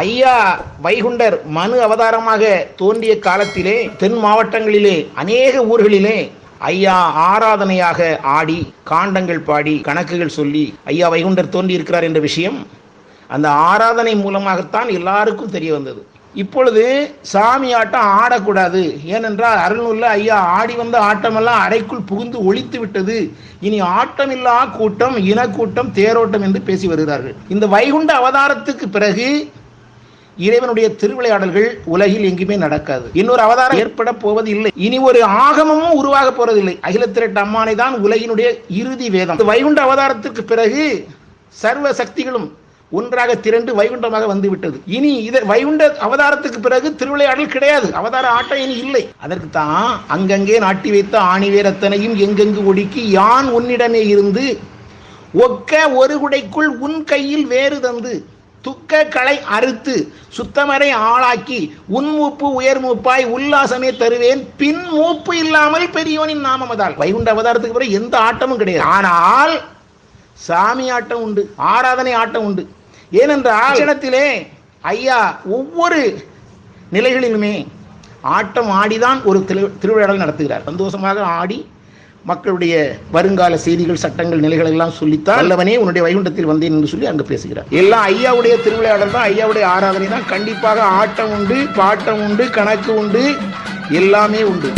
ஐயா வைகுண்டர் மனு அவதாரமாக தோன்றிய காலத்திலே தென் மாவட்டங்களிலே அநேக ஊர்களிலே ஐயா ஆராதனையாக ஆடி காண்டங்கள் பாடி கணக்குகள் சொல்லி ஐயா வைகுண்டர் தோன்றியிருக்கிறார் என்ற விஷயம் அந்த ஆராதனை மூலமாகத்தான் எல்லாருக்கும் தெரிய வந்தது. இப்பொழுது சாமி ஆட்டம் ஆடக்கூடாது. ஏனென்றால் அருள்நூல்ல ஐயா ஆடி வந்த ஆட்டமெல்லாம் அறைக்குள் புகுந்து ஒழித்து விட்டது. இனி ஆட்டமில்லா கூட்டம் இனக்கூட்டம் தேரோட்டம் என்று பேசி வருகிறார்கள். இந்த வைகுண்ட அவதாரத்துக்கு பிறகு இறைவனுடைய திருவிளையாடல்கள் உலகில் எங்குமே நடக்காது. இன்னொரு அவதாரம் ஏற்பட போவது இல்லை இனி ஒரு ஆகமமும் உருவாக போறதில்லை. அகிலத்திரட்டு அம்மானை தான் உலகினுடைய இறுதி வேதம். வைகுண்ட அவதாரத்திற்கு பிறகு சர்வ சக்திகளும் ஒன்றாக திரண்டு வைகுண்டமாக வந்து விட்டது இனி இத வைகுண்ட அவதாரத்துக்கு பிறகு திருவிளையாடல் கிடையாது. அவதார ஆட்டம் இனி இல்லை. அதற்கு தான் அங்கங்கே நாட்டி வைத்த ஆணிவேரத்தனையும் எங்கெங்கு ஒடுக்கி யான் உன்னிடமே இருந்து ஒக்க ஒரு குடைக்குள் உன் கையில் வேறு தந்து துக்க களை அறுத்து சுத்தமரை ஆளாக்கி உன் மூப்பு உயர் மூப்பாய் உல்லாசமே தருவேன். பின் மூப்பு இல்லாமல் பெரியவனின் நாமமதால் வைகுண்ட அவதாரத்துக்கு பிறகு எந்த ஆட்டமும் கிடையாது. ஆனால் சாமி ஆட்டம் உண்டு ஆராதனை ஆட்டம் உண்டு. ஏனென்றால் இடத்திலே ஐயா ஒவ்வொரு நிலைகளிலுமே ஆட்டம் ஆடிதான் ஒரு திரு- திருவிழாவில் நடத்துகிறார். சந்தோஷமாக ஆடி மக்களுடைய வருங்கால செய்திகள் சட்டங்கள் நிலைகள் எல்லாம் சொல்லித்தான் அல்லவனே உன்னுடைய வைகுண்டத்தில் வந்தேன் என்று சொல்லி அங்கு பேசுகிறார். எல்லாம் ஐயாவுடைய திருவிளையாடல் தான் ஐயாவுடைய ஆராதனை தான். கண்டிப்பாக ஆட்டம் உண்டு பாட்டம் உண்டு கணக்கு உண்டு எல்லாமே உண்டு.